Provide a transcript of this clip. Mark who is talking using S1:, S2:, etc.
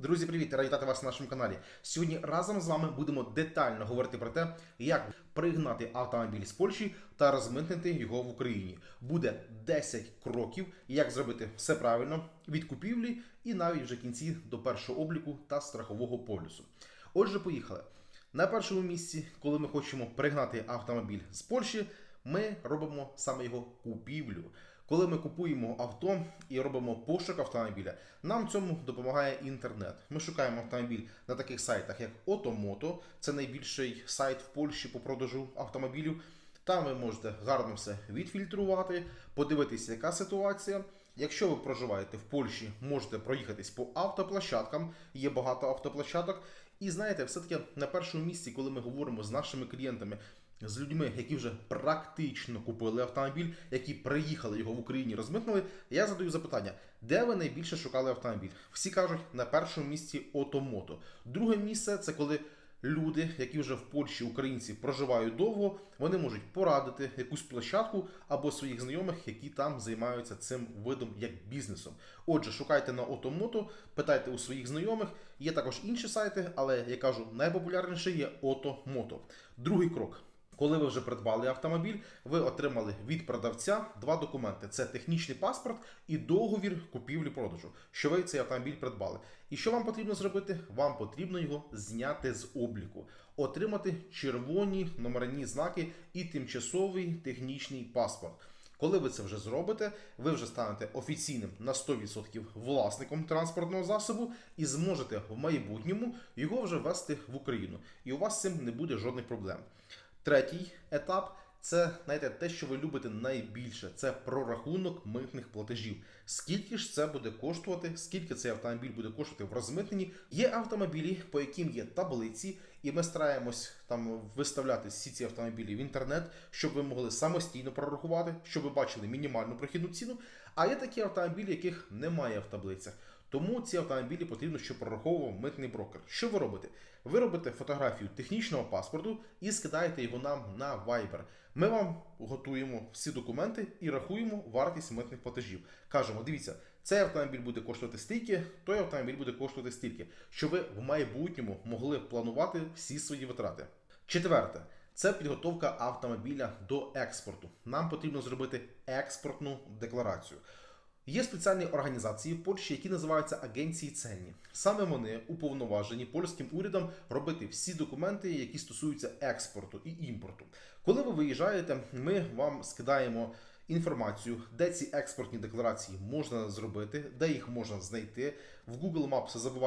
S1: Друзі, привіт! Раді вітати вас на нашому каналі. Сьогодні разом з вами будемо детально говорити про те, як пригнати автомобіль з Польщі та розмитнити його в Україні. Буде 10 кроків, як зробити все правильно від купівлі і навіть вже кінці до першого обліку та страхового полюсу. Отже, поїхали. На першому місці, коли ми хочемо пригнати автомобіль з Польщі, ми робимо саме його купівлю. Коли ми купуємо авто і робимо пошук автомобіля, нам цьому допомагає інтернет. Ми шукаємо автомобіль на таких сайтах, як Ottomoto, це найбільший сайт в Польщі по продажу автомобілів. Там ви можете гарно все відфільтрувати, подивитися, яка ситуація. Якщо ви проживаєте в Польщі, можете проїхатись по автоплощадкам, є багато автоплощадок. І знаєте, все-таки на першому місці, коли ми говоримо з нашими клієнтами, з людьми, які вже практично купили автомобіль, які приїхали його в Україні, розмитнили, я задаю запитання, де ви найбільше шукали автомобіль? Всі кажуть, на першому місці Отомото. Друге місце це коли люди, які вже в Польщі, українці, проживають довго, вони можуть порадити якусь площадку або своїх знайомих, які там займаються цим видом як бізнесом. Отже, шукайте на Отомото, питайте у своїх знайомих. Є також інші сайти, але я кажу, найпопулярніший є Отомото. Другий крок. Коли ви вже придбали автомобіль, ви отримали від продавця два документи: це технічний паспорт і договір купівлі-продажу, що ви цей автомобіль придбали. І що вам потрібно зробити? Вам потрібно його зняти з обліку, отримати червоні номерні знаки і тимчасовий технічний паспорт. Коли ви це вже зробите, ви вже станете офіційним на 100% власником транспортного засобу і зможете в майбутньому його вже вести в Україну. І у вас з цим не буде жодних проблем. Третій етап це знаєте, те, що ви любите найбільше, це прорахунок митних платежів. Скільки ж це буде коштувати, скільки цей автомобіль буде коштувати в розмитненні? Є автомобілі, по яким є таблиці, і ми стараємось там виставляти всі ці автомобілі в інтернет, щоб ви могли самостійно прорахувати, щоб ви бачили мінімальну прохідну ціну. А є такі автомобілі, яких немає в таблицях. Тому ці автомобілі потрібно, щоб прораховував митний брокер. Що ви робите? Ви робите фотографію технічного паспорту і скидаєте його нам на Viber. Ми вам готуємо всі документи і рахуємо вартість митних платежів. Кажемо, дивіться, цей автомобіль буде коштувати стільки, той автомобіль буде коштувати стільки, щоб ви в майбутньому могли планувати всі свої витрати. Четверте. Це підготовка автомобіля до експорту. Нам потрібно зробити експортну декларацію. Є спеціальні організації в Польщі, які називаються агенції ценні. Саме вони уповноважені польським урядом робити всі документи, які стосуються експорту і імпорту. Коли ви виїжджаєте, ми вам скидаємо інформацію, де ці експортні декларації можна зробити, де їх можна знайти. В Google Maps забувайте